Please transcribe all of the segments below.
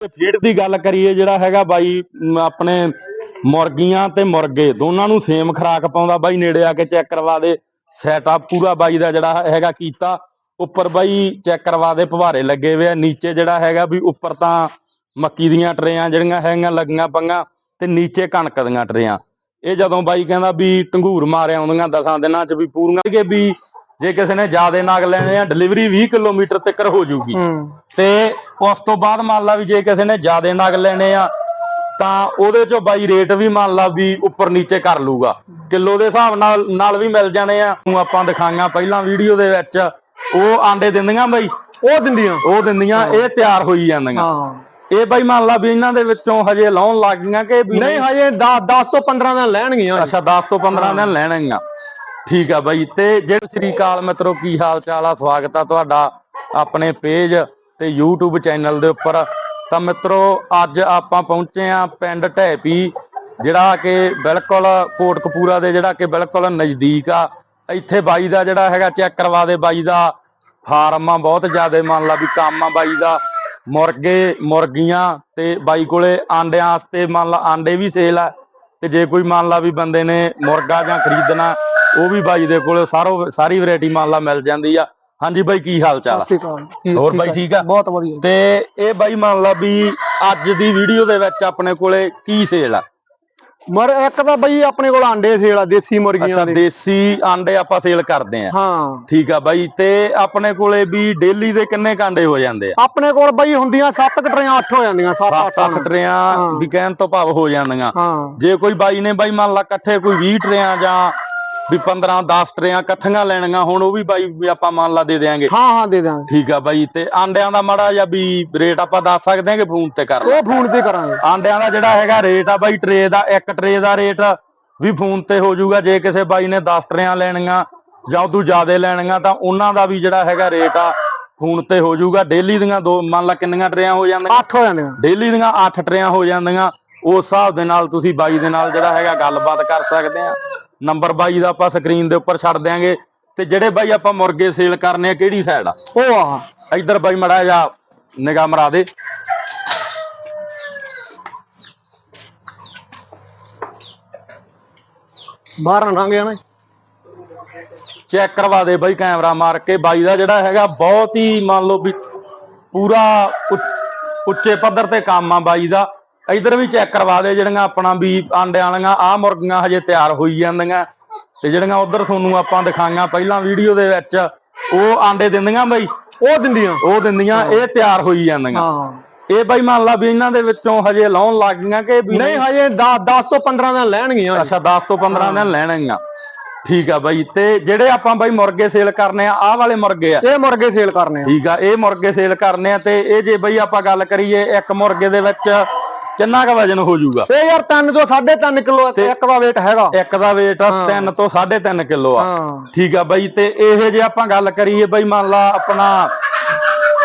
ਤੇ ਫੀਡ ਦੀ ਗੱਲ ਕਰੀਏ ਜਿਹੜਾ ਹੈਗਾ ਬਾਈ ਆਪਣੇ ਮੁਰਗੀਆਂ ਤੇ ਮੁਰਗੇ ਦੋਨਾਂ ਨੂੰ ਸੇਮ ਖੁਰਾਕ ਪਾਉਂਦਾ ਬਾਈ ਨੇੜੇ ਆ ਕੇ ਚੈੱਕ ਕਰਵਾ ਦੇ ਸੈਟਅਪ ਪੂਰਾ ਬਾਈ ਦਾ ਜਿਹੜਾ ਹੈਗਾ ਕੀਤਾ ਉੱਪਰ ਬਾਈ ਚੈੱਕ ਕਰਵਾ ਦੇ ਫਵਾਰੇ ਲੱਗੇ ਹੋਏ ਆ ਨੀਚੇ ਜਿਹੜਾ ਹੈਗਾ ਵੀ ਉੱਪਰ ਤਾਂ ਮੱਕੀ ਦੀਆਂ ਟਰੇਆਂ ਜਿਹੜੀਆਂ ਹੈਗੀਆਂ ਲੱਗੀਆਂ ਪੰਗਾ ਤੇ ਨੀਚੇ ਕਣਕ ਦੀਆਂ ਟਰੇਆਂ। ਇਹ ਜਦੋਂ ਬਾਈ ਕਹਿੰਦਾ ਵੀ ਢੰਗੂਰ ਮਾਰੇ ਆਉਂਦੀਆਂ ਦਸਾਂ ਦਿਨਾਂ ਚ ਵੀ ਪੂਰੀਆਂ ਕਿ ਵੀ ਜੇ ਕਿਸੇ ਨੇ ਜ਼ਿਆਦੇ ਨਾਗ ਲੈਣੇ ਆ ਡਿਲੀਵਰੀ 20 ਕਿਲੋਮੀਟਰ ਤੱਕ ਹੋ ਜਾਊਗੀ ਹੂੰ। ਤੇ ਉਸ ਤੋਂ ਬਾਅਦ ਮੰਨ ਲਾ ਵੀ ਜੇ ਕਿਸੇ ਨੇ ਜ਼ਿਆਦੇ ਨਗ ਲੈਣੇ ਆ ਤਾਂ ਉਹਦੇ ਚੋਂ ਬਾਈ ਰੇਟ ਵੀ ਮੰਨ ਲਾ ਵੀ ਉੱਪਰ ਨੀਚੇ ਕਰ ਲੂਗਾ। ਕਿਲੋ ਦੇ ਹਿਸਾਬ ਨਾਲ ਨਾਲ ਵੀ ਮਿਲ ਜਾਣੇ ਆ। ਹੁਣ ਆਪਾਂ ਦਿਖਾਈਆਂ ਪਹਿਲਾਂ ਵੀਡੀਓ ਦੇ ਵਿੱਚ ਉਹ ਆਂਡੇ ਦਿੰਦੀਆਂ ਬਾਈ? ਉਹ ਦਿੰਦੀਆਂ। ਉਹ ਦਿੰਦੀਆਂ ਇਹ ਤਿਆਰ ਹੋਈ ਜਾਂਦੀਆਂ। ਹਾਂ। ਇਹ ਬਾਈ ਮੰਨ ਲਾ ਵੀ ਇਹਨਾਂ ਦੇ ਵਿੱਚੋਂ ਹਜੇ ਲਾਉਣ ਲੱਗ ਗਈਆਂ ਕਿ ਨਹੀਂ ਹਜੇ 10 10 ਤੋਂ 15 ਦਿਨ ਲੈਣਗੀਆਂ ਅੱਛਾ 10 ਤੋਂ 15 ਦਿਨ ਲੈਣਗੀਆਂ। ਠੀਕ ਆ ਬਾਈ। ਤੇ ਜਿਹੜੇ ਸ੍ਰੀ ਅਕਾਲ ਮਿੱਤਰੋ ਕੀ ਹਾਲ ਚਾਲ ਆ? ਸਵਾਗਤ ਆ ਤੁਹਾਡਾ ਆਪਣੇ ਪੇਜ। ਤੇ YouTube ਚੈਨਲ ਦੇ ਉੱਪਰ। ਤਾਂ ਮਿੱਤਰੋ, ਅੱਜ ਆਪਾਂ ਪਹੁੰਚੇ ਆ ਪਿੰਡ ਢੈਪੀ, ਜਿਹੜਾ ਕਿ ਬਿਲਕੁਲ ਕੋਟਕਪੂਰਾ ਦੇ ਜਿਹੜਾ ਕਿ ਬਿਲਕੁਲ ਨਜ਼ਦੀਕ ਆ। ਇੱਥੇ ਬਾਈ ਦਾ ਜਿਹੜਾ ਹੈਗਾ ਚੈੱਕ ਕਰਵਾ ਦੇ ਬਾਈ ਦਾ। ਫਾਰਮ ਆ ਬਹੁਤ ਜ਼ਿਆਦਾ, ਮੰਨ ਲਾ ਵੀ ਕੰਮ ਆ ਬਾਈ ਦਾ। ਮੁਰਗੇ, ਮੁਰਗੀਆਂ ਤੇ ਬਾਈ ਕੋਲੇ ਆਂਡਿਆਂ ਵਾਸਤੇ ਮੰਨ ਲਾ ਆਂਡੇ ਵੀ ਸੇਲ ਆ। ਤੇ ਜੇ ਕੋਈ ਮੰਨ ਲਾ ਵੀ ਬੰਦੇ ਨੇ ਮੁਰਗਾ ਜਾਂ ਖਰੀਦਣਾ, ਉਹ ਵੀ ਬਾਈ ਦੇ ਕੋਲ ਸਾਰੋ ਸਾਰੀ ਵੈਰਾਈਟੀ ਮੰਨ ਲਾ ਮਿਲ ਜਾਂਦੀ ਆ। ਹਾਂਜੀ ਬਾਈ ਕੀ ਹਾਲ ਚਾਲ ਸਤਿ ਸ਼੍ਰੀ ਅਕਾਲ। ਠੀਕ- ਹੋਰ ਬਾਈ ਆ। ਠੀਕ ਆ? ਬਹੁਤ ਵਧੀਆ ਤੇ ਇਹ ਬਾਈ ਮੰਨ ਲਾ ਵੀ ਅੱਜ ਦੀ ਵੀਡੀਓ ਦੇ ਵਿੱਚ ਆਪਣੇ ਕੋਲੇ ਕੀ ਸੇਲ ਆ? ਮਰ ਇੱਕ ਤਾਂ ਬਈ ਆਪਣੇ ਕੋਲ ਆਂਡੇ ਸੇਲ ਆ ਦੇਸੀ ਮੁਰਗੀਆਂ ਦੇ। ਦੇਸੀ ਆਂਡੇ ਆਪਾਂ ਸੇਲ ਕਰਦੇ ਆ। ਹਾਂ। ਠੀਕ ਆ ਬਾਈ ਤੇ ਆਪਣੇ ਕੋਲੇ ਵੀ ਡੇਲੀ ਦੇ ਕਿੰਨੇ ਕਾਂਡੇ ਹੋ ਜਾਂਦੇ ਆ? ਆਪਣੇ ਕੋਲ ਬਈ ਹੁੰਦੀਆਂ 7 ਕਟਰੀਆਂ 8 ਹੋ ਜਾਂਦੀਆਂ 7 ਸੱਤ 8 ਅੱਠ ਟਰੇਆਂ ਹਾਂ। ਵੀ ਕਹਿਣ ਤੋਂ ਭਾਵ ਹੋ ਜਾਂਦੀਆਂ। ਹਾਂ। ਜੇ ਕੋਈ ਬਾਈ ਨੇ ਬਾਈ ਮੰਨ ਲਾ ਇਕੱਠੇ ਕੋਈ 20 ਟਰੇਆਂ ਜਾਂ ਵੀ 15 10 ਟਰੇਆਂ ਇਕੱਠੀਆਂ ਲੈਣੀਆਂ ਹੁਣ ਉਹ ਵੀ ਬਾਈ ਵੀ ਆਪਾਂ ਮੰਨ ਲਾ ਦੇ ਦੇਾਂਗੇ ਹਾਂ ਹਾਂ ਦੇ ਦਾਂਗੇ ਠੀਕ ਆ ਬਾਈ ਤੇ ਆਂਡਿਆਂ ਦਾ ਮਾੜਾ ਜਾਂ ਵੀ ਰੇਟ ਆਪਾਂ ਦੱਸ ਸਕਦੇ ਹਾਂ ਕਿ ਫੋਨ ਤੇ ਕਰ ਉਹ ਫੋਨ ਤੇ ਕਰਾਂਗੇ। ਆਂਡਿਆਂ ਦਾ ਜਿਹੜਾ ਹੈਗਾ ਰੇਟ ਆ ਬਾਈ ਟਰੇ ਦਾ ਇੱਕ ਟਰੇ ਦਾ ਰੇਟ ਵੀ ਫੋਨ ਤੇ ਹੋ ਜਾਊਗਾ। ਜੇ ਕਿਸੇ ਬਾਈ ਨੇ 10 ਟਰੇਆਂ ਲੈਣੀਆਂ ਜਾਂ ਉਦੋਂ ਜ਼ਿਆਦਾ ਲੈਣੀਆਂ ਤਾਂ ਉਹਨਾਂ ਦਾ ਵੀ ਜਿਹੜਾ ਹੈਗਾ ਰੇਟ ਆ ਫੋਨ ਤੇ ਹੋ ਜਾਊਗਾ। ਡੇਲੀ ਦੀਆਂ ਦੋ ਮੰਨ ਲਾ ਕਿੰਨੀਆਂ ਟਰੇਆਂ ਹੋ ਜਾਂਦੀਆਂ? 8 ਹੋ ਜਾਂਦੀਆਂ। ਡੇਲੀ ਦੀਆਂ 8 ਟਰੇਆਂ ਹੋ ਜਾਂਦੀਆਂ। ਉਸ ਹਿਸਾਬ ਦੇ ਨਾਲ ਤੁਸੀਂ ਬਾਈ ਦੇ ਨਾਲ ਜਿਹੜਾ ਹੈਗਾ ਗੱਲਬਾਤ ਕਰ ਸਕਦੇ ਆ। ਨੰਬਰ ਬਾਈ ਦਾ ਆਪਾਂ ਸਕਰੀਨ ਦੇ ਉੱਪਰ ਛੱਡ ਦਿਆਂਗੇ। ਤੇ ਜਿਹੜੇ ਬਾਈ ਆਪਾਂ ਮੁਰਗੇ ਸੇਲ ਕਰਨੇ ਆ ਕਿਹੜੀ ਸਾਈਡ ਆ? ਉਹ ਆ। ਇੱਧਰ ਬਾਈ ਮੜਾ ਜਾ ਨਿਗਾਹ ਮਰਾ ਦੇ। ਬਾਹਰ ਨਾ ਗਿਆ ਨਾ ਚੈੱਕ ਕਰਵਾ ਦੇ ਬਾਈ ਕੈਮਰਾ ਮਾਰ ਕੇ। ਬਾਈ ਦਾ ਜਿਹੜਾ ਹੈਗਾ ਬਹੁਤ ਹੀ ਮੰਨ ਲਓ ਵੀ ਪੂਰਾ ਉੱਚੇ ਪੱਧਰ ਤੇ ਕੰਮ ਆ ਬਾਈ ਦਾ। ਇਧਰ ਵੀ ਚੈੱਕ ਕਰਵਾ ਦੇ ਜਿਹੜੀਆਂ ਆਪਣਾ ਵੀ ਆਂਡਿਆਂ ਵਾਲੀਆਂ ਆ ਮੁਰਗੀਆਂ ਹਜੇ ਤਿਆਰ ਹੋਈ ਜਾਂਦੀਆਂ। ਤੇ ਜਿਹੜੀਆਂ ਉਧਰ ਤੁਹਾਨੂੰ ਆਪਾਂ ਦਿਖਾਈਆਂ ਪਹਿਲਾਂ ਵੀਡੀਓ ਦੇ ਵਿੱਚ ਉਹ ਆਂਡੇ ਦਿੰਦੀਆਂ ਬਾਈ? ਉਹ ਦਿੰਦੀਆਂ। ਉਹ ਦਿੰਦੀਆਂ ਇਹ ਤਿਆਰ ਹੋਈ ਜਾਂਦੀਆਂ। ਹਾਂ। ਇਹ ਬਾਈ ਮੰਨ ਲਾ ਵੀ ਇਹਨਾਂ ਦੇ ਵਿੱਚੋਂ ਹਜੇ ਲਾਉਣ ਲੱਗ ਗਈਆਂ ਕਿ ਨਹੀਂ ਹਜੇ 10 10 ਤੋਂ 15 ਦਿਨ ਲੈਣਗੀਆਂ। ਅੱਛਾ 10 ਤੋਂ 15 ਦਿਨ ਲੈਣਗੀਆਂ। ਠੀਕ ਆ ਬਾਈ ਤੇ ਜਿਹੜੇ ਆਪਾਂ ਬਾਈ ਮੁਰਗੇ ਸੇਲ ਕਰਨੇ ਆ ਆਹ ਵਾਲੇ ਮੁਰਗੇ ਆ। ਇਹ ਮੁਰਗੇ ਸੇਲ ਕਰਨੇ ਆ। ਠੀਕ ਆ ਇਹ ਮੁਰਗੇ ਸੇਲ ਕਰਨੇ ਆ ਤੇ ਇਹ ਜੇ ਬਈ ਆਪਾਂ ਗੱਲ ਕਰੀਏ ਇੱਕ ਮੁਰਗੇ ਦੇ ਵਿੱਚ ਕਿੰਨਾ ਕੁ ਵਜਨ ਹੋ ਜਾਊਗਾ? ਇਹ ਯਾਰ 3 ਤੋਂ 3.5 ਕਿਲੋ ਇੱਕ ਦਾ weight ਹੈਗਾ। ਇੱਕ ਦਾ weight 3 ਤੋਂ 3.5 ਕਿਲੋ ਆ। ਠੀਕ ਆ ਬਾਈ ਤੇ ਇਹ ਜੇ ਆਪਾਂ ਗੱਲ ਕਰੀਏ ਬਈ ਮੰਨ ਲਾ ਆਪਣਾ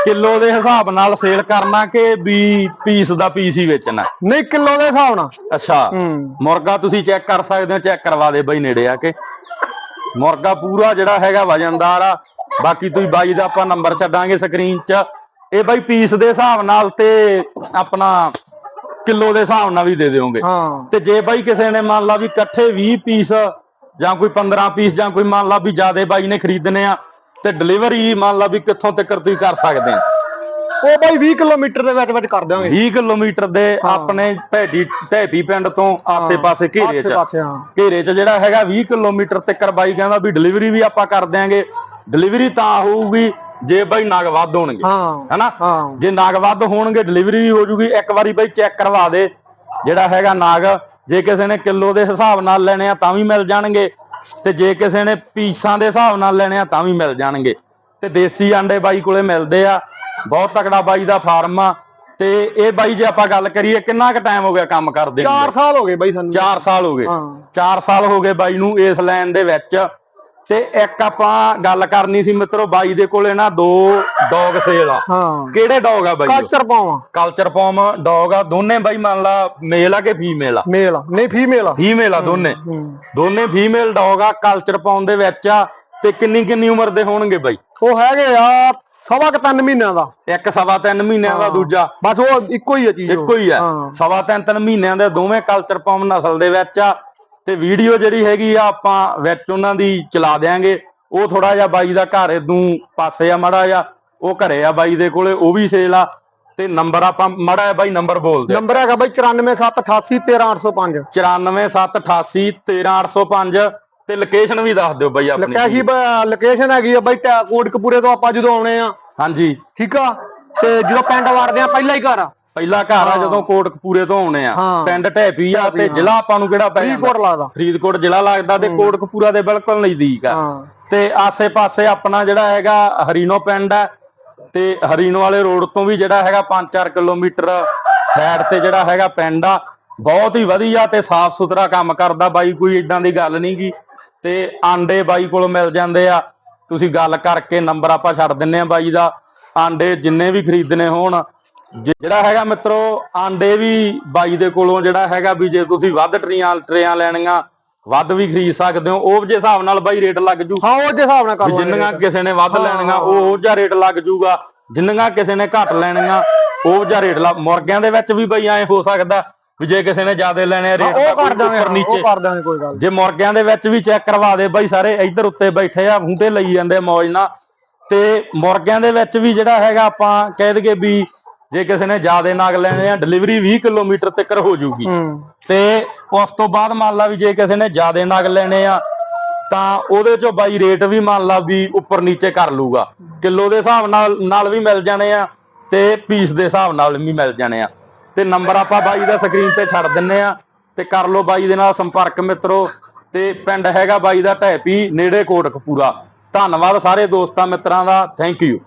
ਕਿਲੋ ਦੇ ਹਿਸਾਬ ਨਾਲ ਸੇਲ ਕਰਨਾ ਕਿ ਵੀ ਪੀਸ ਦਾ ਪੀਸ ਹੀ ਵੇਚਣਾ? ਨਹੀਂ ਕਿਲੋ ਦੇ ਹਿਸਾਬ ਨਾਲ। ਅੱਛਾ। ਮੁਰਗਾ ਤੁਸੀਂ ਚੈੱਕ ਕਰ ਸਕਦੇ ਹੋ ਚੈੱਕ ਕਰਵਾ ਦੇ ਬਈ ਨੇੜੇ ਆ ਕੇ। ਮੁਰਗਾ ਪੂਰਾ ਜਿਹੜਾ ਹੈਗਾ ਵਜਨਦਾਰ ਆ। ਬਾਕੀ ਤੁਸੀਂ ਬਾਈ ਦਾ ਆਪਾਂ ਨੰਬਰ ਛੱਡਾਂਗੇ ਸਕਰੀਨ 'ਚ। ਇਹ ਬਾਈ ਪੀਸ ਦੇ ਹਿਸਾਬ ਨਾਲ ਤੇ ਆਪਣਾ ਕਿਲੋ ਦੇ ਹਿਸਾਬ ਨਾਲ ਵੀ ਦੇ ਦਿਓਗੇ। ਹਾਂ। ਤੇ ਜੇ ਬਾਈ ਕਿਸੇ ਨੇ ਮੰਨ ਲਾ ਵੀ ਇਕੱਠੇ 20 ਪੀਸ ਜਾਂ ਕੋਈ 15 ਪੀਸ ਜਾਂ ਕੋਈ ਮੰਨ ਲਾ ਵੀ ਜਿਆਦੇ ਬਾਈ ਨੇ ਖਰੀਦਣੇ ਆ ਤੇ ਡਿਲੀਵਰੀ ਮੰਨ ਲਾ ਵੀ ਕਿੱਥੋਂ ਤੱਕ ਤੁਸੀਂ ਕਰ ਸਕਦੇ ਆ। ਉਹ ਬਾਈ 20 ਕਿਲੋਮੀਟਰ ਦੇ ਵਿੱਚ ਵਿੱਚ ਕਰ ਦਾਂਗੇ 20 ਕਿਲੋਮੀਟਰ ਦੇ ਆਪਣੇ ਢੈਡੀ ਢੈਪੀ ਪਿੰਡ ਤੋਂ ਆਸੇ-ਪਾਸੇ ਘੇਰੇ 'ਚ। ਘੇਰੇ 'ਚ ਜਿਹੜਾ ਹੈਗਾ 20 ਕਿਲੋਮੀਟਰ ਤੱਕ ਬਾਈ ਕਹਿੰਦਾ ਵੀ ਡਿਲੀਵਰੀ ਵੀ ਆਪਾਂ ਕਰ ਦਿਆਂਗੇ। ਡਿਲੀਵਰੀ ਤਾਂ ਹੋਊਗੀ ਜੇ ਬਾਈ ਨਗ ਵੱਧ ਹੋਣਗੇ ਹਾਂ ਹਨਾ? ਜੇ ਨਾਗ ਵੱਧ ਹੋਣਗੇ ਡਿਲੀਵਰੀ ਵੀ ਹੋ ਜੂਗੀ ਇੱਕ ਵਾਰੀ ਬਾਈ ਚੈੱਕ ਕਰਵਾ ਦੇ ਜਿਹੜਾ ਹੈਗਾ ਨਾਗ। ਜੇ ਕਿਸੇ ਨੇ ਕਿਲੋ ਦੇ ਹਿਸਾਬ ਨਾਲ ਲੈਣੇ ਆ ਤਾਂ ਵੀ ਮਿਲ ਜਾਣਗੇ ਤੇ ਜੇ ਕਿਸੇ ਨੇ ਪੀਸਾਂ ਦੇ ਹਿਸਾਬ ਨਾਲ ਲੈਣੇ ਆ ਤਾਂ ਵੀ ਮਿਲ ਜਾਣਗੇ। ਤੇ ਦੇਸੀ ਆਂਡੇ ਬਾਈ ਕੋਲੇ ਮਿਲਦੇ ਆ ਬਹੁਤ ਤਕੜਾ ਬਾਈ ਦਾ ਫਾਰਮ ਆ। ਤੇ ਇਹ ਬਾਈ ਜੇ ਆਪਾਂ ਗੱਲ ਕਰੀਏ ਕਿੰਨਾ ਕੁ ਟਾਈਮ ਹੋ ਗਿਆ ਕੰਮ ਕਰਦੇ ਨੂੰ? 4 ਸਾਲ ਹੋ ਗਏ ਬਾਈ ਸਾਨੂੰ। 4 ਸਾਲ ਹੋ ਗਏ। ਹਾਂ। 4 ਸਾਲ ਹੋ ਗਏ ਬਾਈ ਨੂੰ ਇਸ ਲਾਈਨ ਦੇ ਵਿੱਚ। ਤੇ ਇੱਕ ਆਪਾਂ ਗੱਲ ਕਰਨੀ ਸੀ ਮਿੱਤਰੋ ਬਾਈ ਦੇ ਕੋਲੇ ਨਾ ਦੋ ਡੌਗ ਸੇਲ ਆ। ਹਾਂ। ਕਿਹੜੇ ਡੌਗ ਆ ਬਾਈ? ਕਲਚਰ ਪਾਵਾਂ ਕਲਚਰ ਪੌਮ ਡੌਗ ਆ। ਦੋਨੇ ਬਾਈ ਮੰਨ ਲਾ ਮੇਲ ਆ ਕਿ ਫੀਮੇਲ ਆ? ਮੇਲ ਨਹੀਂ ਫੀਮੇਲ ਆ। ਫੀਮੇਲ ਆ ਦੋਨੇ। ਦੋਨੇ ਫੀਮੇਲ ਡੌਗ ਆ ਕਲਚਰ ਪੌਮ ਦੇ ਵਿੱਚ ਆ। ਤੇ ਕਿੰਨੀ ਕਿੰਨੀ ਉਮਰ ਦੇ ਹੋਣਗੇ ਬਾਈ? ਉਹ ਹੈਗੇ ਆ ਸਵਾ ਕੁ ਤਿੰਨ ਮਹੀਨਿਆਂ ਦਾ। ਇੱਕ ਸਵਾ ਤਿੰਨ ਮਹੀਨਿਆਂ ਦਾ। ਦੂਜਾ। ਬਸ ਉਹ ਇੱਕੋ ਹੀ ਆ ਚੀਜ਼। ਇੱਕੋ ਹੀ ਆ। ਸਵਾ ਤਿੰਨ ਤਿੰਨ ਮਹੀਨਿਆਂ ਦੇ ਦੋਵੇਂ ਕਲਚਰ ਪੌਮ ਨਸਲ ਦੇ ਵਿੱਚ ਆ। ਤੇ ਵੀਡੀਓ ਜਿਹੜੀ ਹੈਗੀ ਆ ਆਪਾਂ ਵਿੱਚ ਉਹਨਾਂ ਦੀ ਚਲਾ ਦਿਆਂਗੇ। ਉਹ ਥੋੜਾ ਜਿਹਾ ਬਾਈ ਦਾ ਘਰ ਇਦੋਂ ਪਾਸੇ ਆ ਮੜਾ ਜਿਹਾ। ਉਹ ਘਰੇ ਆ ਬਾਈ ਦੇ ਕੋਲੇ ਉਹ ਵੀ ਸੇਲ ਆ। ਤੇ ਨੰਬਰ ਆਪਾਂ ਮੜਾ ਜਿਹਾ ਬਾਈ ਨੰਬਰ ਬੋਲ ਦੇ ਨੰਬਰ ਹੈਗਾ ਬਾਈ 9478813805 94788 ਤੇ ਲੋਕੇਸ਼ਨ ਵੀ ਦੱਸ ਦਿਓ ਬਾਈ ਆਪਣੀ ਲਕੈਸ਼ੀ ਲੋਕੇਸ਼ਨ ਹੈਗੀ ਆ ਬਾਈ ਕੋਟਕਪੂਰੇ ਤੋਂ ਆਪਾਂ ਜਦੋਂ ਆਉਣੇ ਆ। ਹਾਂਜੀ। ਠੀਕ ਆ? ਤੇ ਜਦੋਂ ਪਿੰਡ ਵੜਦੇ ਆ ਪਹਿਲਾ ਹੀ ਘਰ ਆ। ਪਹਿਲਾ ਘਰ ਆ ਜਦੋਂ ਕੋਟਕਪੂਰੇ ਤੋਂ ਆਉਣੇ ਆ। ਹਾਂ। ਪਿੰਡ ਢੈਪੀ ਆ ਤੇ ਜ਼ਿਲ੍ਹਾ ਆਪਾਂ ਨੂੰ ਕਿਹੜਾ ਪੈ ਜਾਂਦਾ? ਫਰੀਦਕੋਟ ਲੱਗਦਾ ਫਰੀਦਕੋਟ ਜ਼ਿਲ੍ਹਾ ਲੱਗਦਾ ਤੇ ਕੋਟਕਪੂਰਾ ਦੇ ਬਿਲਕੁਲ ਨਜ਼ਦੀਕ ਆ। ਹਾਂ। ਤੇ ਆਸੇ-ਪਾਸੇ ਆਪਣਾ ਜਿਹੜਾ ਹੈਗਾ ਹਰੀਨੋ ਪਿੰਡ ਹੈ ਤੇ ਹਰੀਨੋ ਵਾਲੇ ਰੋਡ ਤੋਂ ਵੀ ਜਿਹੜਾ ਹੈਗਾ 5-4 ਕਿਲੋਮੀਟਰ ਸਾਈਡ ਤੇ ਜਿਹੜਾ ਹੈਗਾ ਪਿੰਡ ਆ। ਬਹੁਤ ਹੀ ਵਧੀਆ ਤੇ ਸਾਫ਼ ਸੁਥਰਾ ਕੰਮ ਕਰਦਾ ਬਾਈ ਕੋਈ ਇਦਾਂ ਦੀ ਗੱਲ ਨਹੀਂ ਗੀ। ਤੇ ਆਂਡੇ ਬਾਈ ਕੋਲ ਮਿਲ ਜਾਂਦੇ ਆ। ਤੁਸੀਂ ਗੱਲ ਕਰਕੇ ਨੰਬਰ ਆਪਾਂ ਛੱਡ ਦਿੰਨੇ ਆ ਬਾਈ ਦਾ। ਆਂਡੇ ਜਿੰਨੇ ਵੀ ਖਰੀਦਣੇ ਹੋਣ ਜਿਹੜਾ ਹੈਗਾ ਮਿੱਤਰੋ ਆਂਡੇ ਵੀ ਬਾਈ ਦੇ ਕੋਲੋਂ ਜਿਹੜਾ ਹੈਗਾ ਵੀ ਜੇ ਤੁਸੀਂ ਵੱਧ ਟਰੀਆਂ ਟਰੇਆਂ ਲੈਣੀਆਂ ਵੱਧ ਵੀ ਖਰੀਦ ਸਕਦੇ ਹੋ ਉਹ ਜੇ ਹਿਸਾਬ ਨਾਲ ਬਾਈ ਰੇਟ ਲੱਗ ਜੂ ਹਾਂ ਉਹ ਦੇ ਹਿਸਾਬ ਨਾਲ ਕਰ ਲਾਂਗੇ ਜਿੰਨੀਆਂ। ਕਿਸੇ ਨੇ ਵੱਧ ਲੈਣੀਆਂ। ਉਹ ਉਹ ਜਿਹਾ ਰੇਟ ਲੱਗ ਜੂਗਾ ਜਿੰਨੀਆਂ ਕਿਸੇ ਨੇ ਘੱਟ ਲੈਣੀਆਂ ਉਹ ਜਿਹਾ ਰੇਟ ਲੱਗ ਮੁਰਗਿਆਂ ਦੇ ਵਿੱਚ ਵੀ ਬਈ ਐ ਹੋ ਸਕਦਾ ਵੀ ਜੇ ਕਿਸੇ ਨੇ ਜ਼ਿਆਦਾ ਲੈਣੇ ਰੇਟ ਉਹ ਕਰ ਦਾਂਗੇ ਉਹ ਕਰ ਦਾਂਗੇ ਕੋਈ ਗੱਲ। ਜੇ ਮੁਰਗਿਆਂ ਦੇ ਵਿੱਚ ਵੀ ਚੈੱਕ ਕਰਵਾ ਦੇ ਬਾਈ ਸਾਰੇ ਇੱਧਰ ਉੱਤੇ ਬੈਠੇ ਆ ਹੁੰਦੇ ਲਈ ਜਾਂਦੇ ਮੌਜ ਨਾਲ ਤੇ ਮੁਰਗਿਆਂ ਦੇ ਵਿੱਚ ਵੀ ਜਿਹੜਾ ਹੈਗਾ ਆਪਾਂ ਕਹਿ ਦਈਏ ਵੀ ਜੇ ਕਿਸੇ ਨੇ ਜ਼ਿਆਦਾ ਨਾਗ ਲੈਣੇ ਆ ਡਿਲੀਵਰੀ 20 ਕਿਲੋਮੀਟਰ ਤੱਕ ਹੋ ਜੂਗੀ ਤੇ ਉਸ ਤੋਂ ਬਾਅਦ ਮੰਨ ਲਾ ਵੀ ਜੇ ਕਿਸੇ ਨੇ ਜ਼ਿਆਦਾ ਨਗ ਲੈਣੇ ਆ ਤਾਂ ਉਹਦੇ ਚੋਂ ਬਾਈ ਰੇਟ ਵੀ ਮੰਨ ਲਾ ਵੀ ਉੱਪਰ ਨੀਚੇ ਕਰ ਲੂਗਾ ਕਿਲੋ ਦੇ ਹਿਸਾਬ ਨਾਲ ਨਾਲ ਵੀ ਮਿਲ ਜਾਣੇ ਆ ਤੇ ਪੀਸ ਦੇ ਹਿਸਾਬ ਨਾਲ ਵੀ ਮਿਲ ਜਾਣੇ ਆ। ਤੇ ਨੰਬਰ ਆਪਾਂ ਬਾਈ ਦਾ ਸਕਰੀਨ ਤੇ ਛੱਡ ਦਿੰਨੇ ਆ ਤੇ ਕਰ ਲਓ ਬਾਈ ਦੇ ਨਾਲ ਸੰਪਰਕ ਮਿੱਤਰੋ। ਤੇ ਪਿੰਡ ਹੈਗਾ ਬਾਈ ਦਾ ਢੈਪੀ ਨੇੜੇ ਕੋਟਕਪੂਰਾ। ਧੰਨਵਾਦ ਸਾਰੇ ਦੋਸਤਾਂ ਮਿੱਤਰਾਂ ਦਾ। Thank you